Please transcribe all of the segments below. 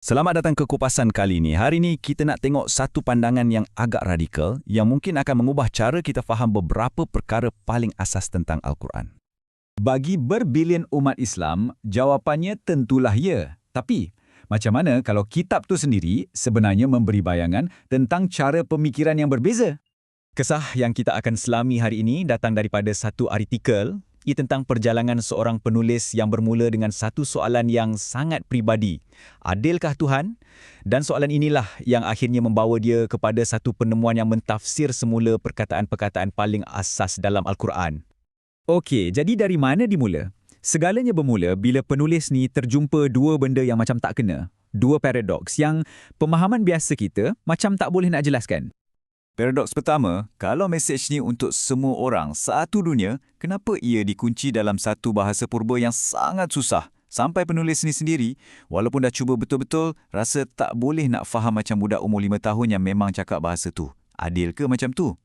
Selamat datang ke kupasan kali ini. Hari ini kita nak tengok satu pandangan yang agak radikal yang mungkin akan mengubah cara kita faham beberapa perkara paling asas tentang Al-Quran. Bagi berbilion umat Islam, jawapannya tentulah ya. Tapi, macam mana kalau kitab tu sendiri sebenarnya memberi bayangan tentang cara pemikiran yang berbeza? Kesah yang kita akan selami hari ini datang daripada satu artikel ia tentang perjalanan seorang penulis yang bermula dengan satu soalan yang sangat pribadi. Adilkah Tuhan? Dan soalan inilah yang akhirnya membawa dia kepada satu penemuan yang mentafsir semula perkataan-perkataan paling asas dalam Al-Quran. Okey, jadi dari mana dimula? Segalanya bermula bila penulis ni terjumpa dua benda yang macam tak kena. Dua paradoks yang pemahaman biasa kita macam tak boleh nak jelaskan. Paradoks pertama, kalau mesej ni untuk semua orang satu dunia, kenapa ia dikunci dalam satu bahasa purba yang sangat susah? Sampai penulis ni sendiri, walaupun dah cuba betul-betul, rasa tak boleh nak faham macam budak umur lima tahun yang memang cakap bahasa tu. Adil ke macam tu?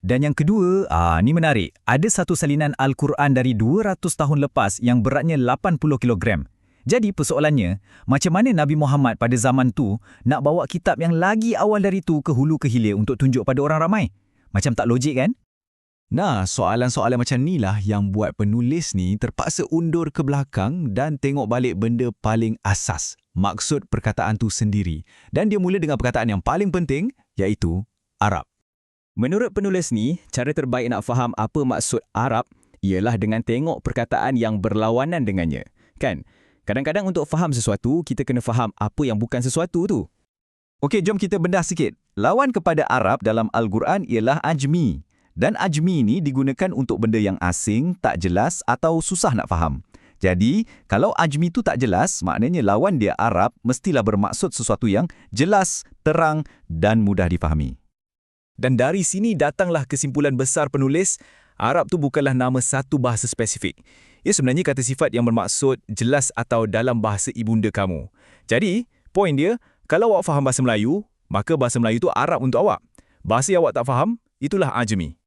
Dan yang kedua, ah ni menarik. Ada satu salinan Al-Quran dari 200 tahun lepas yang beratnya 80 kilogram. Jadi persoalannya, macam mana Nabi Muhammad pada zaman tu nak bawa kitab yang lagi awal dari tu ke hulu ke hilir untuk tunjuk pada orang ramai? Macam tak logik kan? Nah, soalan-soalan macam inilah yang buat penulis ni terpaksa undur ke belakang dan tengok balik benda paling asas, maksud perkataan tu sendiri. Dan dia mula dengan perkataan yang paling penting, iaitu Arab. Menurut penulis ni, cara terbaik nak faham apa maksud Arab ialah dengan tengok perkataan yang berlawanan dengannya. Kan? Kadang-kadang untuk faham sesuatu, kita kena faham apa yang bukan sesuatu tu. Okey, jom kita bedah sikit. Lawan kepada Arab dalam Al-Quran ialah Ajmi. Dan Ajmi ini digunakan untuk benda yang asing, tak jelas atau susah nak faham. Jadi, kalau Ajmi itu tak jelas, maknanya lawan dia Arab mestilah bermaksud sesuatu yang jelas, terang dan mudah difahami. Dan dari sini datanglah kesimpulan besar penulis, Arab tu bukanlah nama satu bahasa spesifik. Ia sebenarnya kata sifat yang bermaksud jelas atau dalam bahasa ibunda kamu. Jadi, poin dia, kalau awak faham bahasa Melayu, maka bahasa Melayu itu Arab untuk awak. Bahasa yang awak tak faham, itulah Ajami.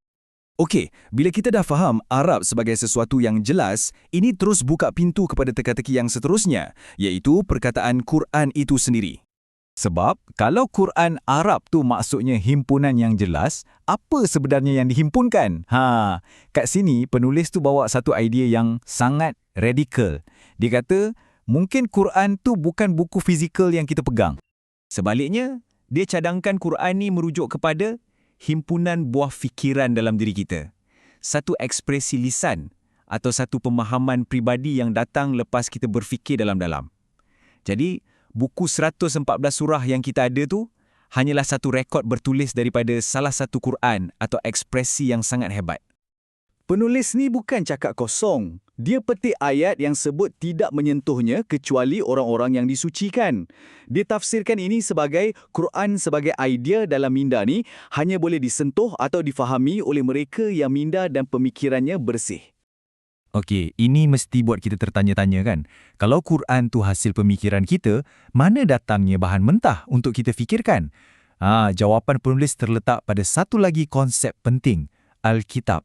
Okey, bila kita dah faham Arab sebagai sesuatu yang jelas, ini terus buka pintu kepada teka-teki yang seterusnya, iaitu perkataan Quran itu sendiri. Sebab kalau Quran Arab tu maksudnya himpunan yang jelas, apa sebenarnya yang dihimpunkan? Ha, kat sini penulis tu bawa satu idea yang sangat radikal. Dia kata, mungkin Quran tu bukan buku fizikal yang kita pegang. Sebaliknya, dia cadangkan Quran ni merujuk kepada himpunan buah fikiran dalam diri kita. Satu ekspresi lisan atau satu pemahaman pribadi yang datang lepas kita berfikir dalam-dalam. Jadi, buku 114 surah yang kita ada tu hanyalah satu rekod bertulis daripada salah satu Quran atau ekspresi yang sangat hebat. Penulis ni bukan cakap kosong. Dia petik ayat yang sebut tidak menyentuhnya kecuali orang-orang yang disucikan. Dia tafsirkan ini sebagai Quran sebagai idea dalam minda ni hanya boleh disentuh atau difahami oleh mereka yang minda dan pemikirannya bersih. Okey, ini mesti buat kita tertanya-tanya kan. Kalau Quran tu hasil pemikiran kita, mana datangnya bahan mentah untuk kita fikirkan? Ah, jawapan penulis terletak pada satu lagi konsep penting, Alkitab.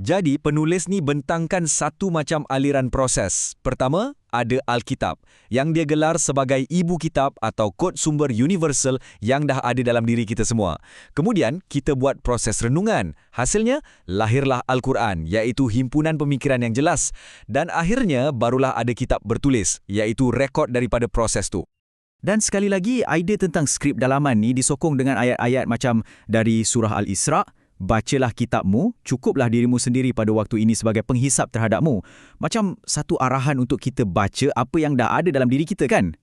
Jadi penulis ni bentangkan satu macam aliran proses. Pertama, ada Alkitab yang dia gelar sebagai ibu kitab atau kod sumber universal yang dah ada dalam diri kita semua. Kemudian, kita buat proses renungan. Hasilnya, lahirlah Al-Quran iaitu himpunan pemikiran yang jelas. Dan akhirnya, barulah ada kitab bertulis iaitu rekod daripada proses tu. Dan sekali lagi, idea tentang skrip dalaman ni disokong dengan ayat-ayat macam dari surah Al-Isra' bacalah kitabmu, cukuplah dirimu sendiri pada waktu ini sebagai penghisap terhadapmu. Macam satu arahan untuk kita baca apa yang dah ada dalam diri kita kan?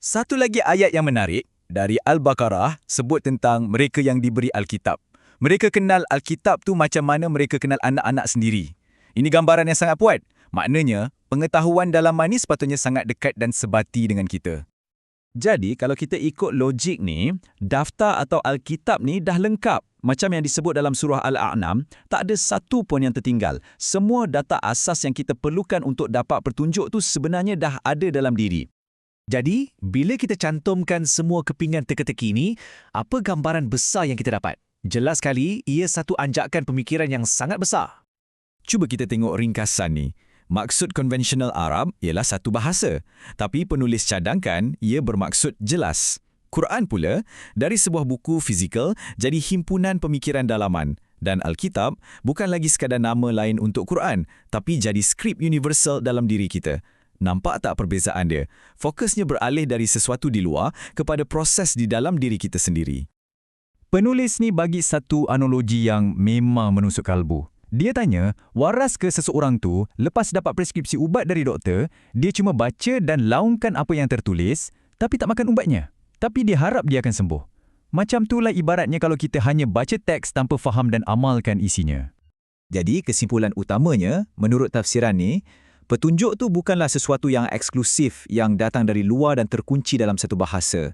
Satu lagi ayat yang menarik dari Al-Baqarah sebut tentang mereka yang diberi Alkitab. Mereka kenal Alkitab tu macam mana mereka kenal anak-anak sendiri. Ini gambaran yang sangat puat. Maknanya, pengetahuan dalam ini sepatutnya sangat dekat dan sebati dengan kita. Jadi, kalau kita ikut logik ni, daftar atau Alkitab ni dah lengkap. Macam yang disebut dalam surah Al-A'nam, tak ada satu pun yang tertinggal. Semua data asas yang kita perlukan untuk dapat pertunjuk tu sebenarnya dah ada dalam diri. Jadi, bila kita cantumkan semua kepingan teka-teki ini, apa gambaran besar yang kita dapat? Jelas sekali, ia satu anjakan pemikiran yang sangat besar. Cuba kita tengok ringkasan ni. Maksud konvensional Arab ialah satu bahasa, tapi penulis cadangkan ia bermaksud jelas. Quran pula, dari sebuah buku fizikal jadi himpunan pemikiran dalaman dan Alkitab bukan lagi sekadar nama lain untuk Quran, tapi jadi skrip universal dalam diri kita. Nampak tak perbezaan dia? Fokusnya beralih dari sesuatu di luar kepada proses di dalam diri kita sendiri. Penulis ni bagi satu analogi yang memang menusuk kalbu. Dia tanya, waras ke seseorang tu lepas dapat preskripsi ubat dari doktor, dia cuma baca dan laungkan apa yang tertulis, tapi tak makan ubatnya. Tapi dia harap dia akan sembuh. Macam itulah ibaratnya kalau kita hanya baca teks tanpa faham dan amalkan isinya. Jadi kesimpulan utamanya, menurut tafsiran ni, petunjuk tu bukanlah sesuatu yang eksklusif yang datang dari luar dan terkunci dalam satu bahasa.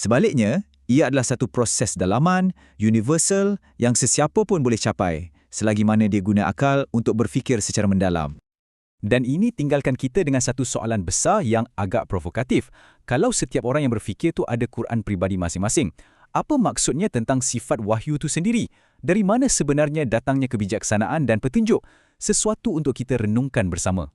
Sebaliknya, ia adalah satu proses dalaman, universal yang sesiapa pun boleh capai selagi mana dia guna akal untuk berfikir secara mendalam. Dan ini tinggalkan kita dengan satu soalan besar yang agak provokatif. Kalau setiap orang yang berfikir tu ada Quran pribadi masing-masing, apa maksudnya tentang sifat wahyu itu sendiri? Dari mana sebenarnya datangnya kebijaksanaan dan petunjuk? Sesuatu untuk kita renungkan bersama.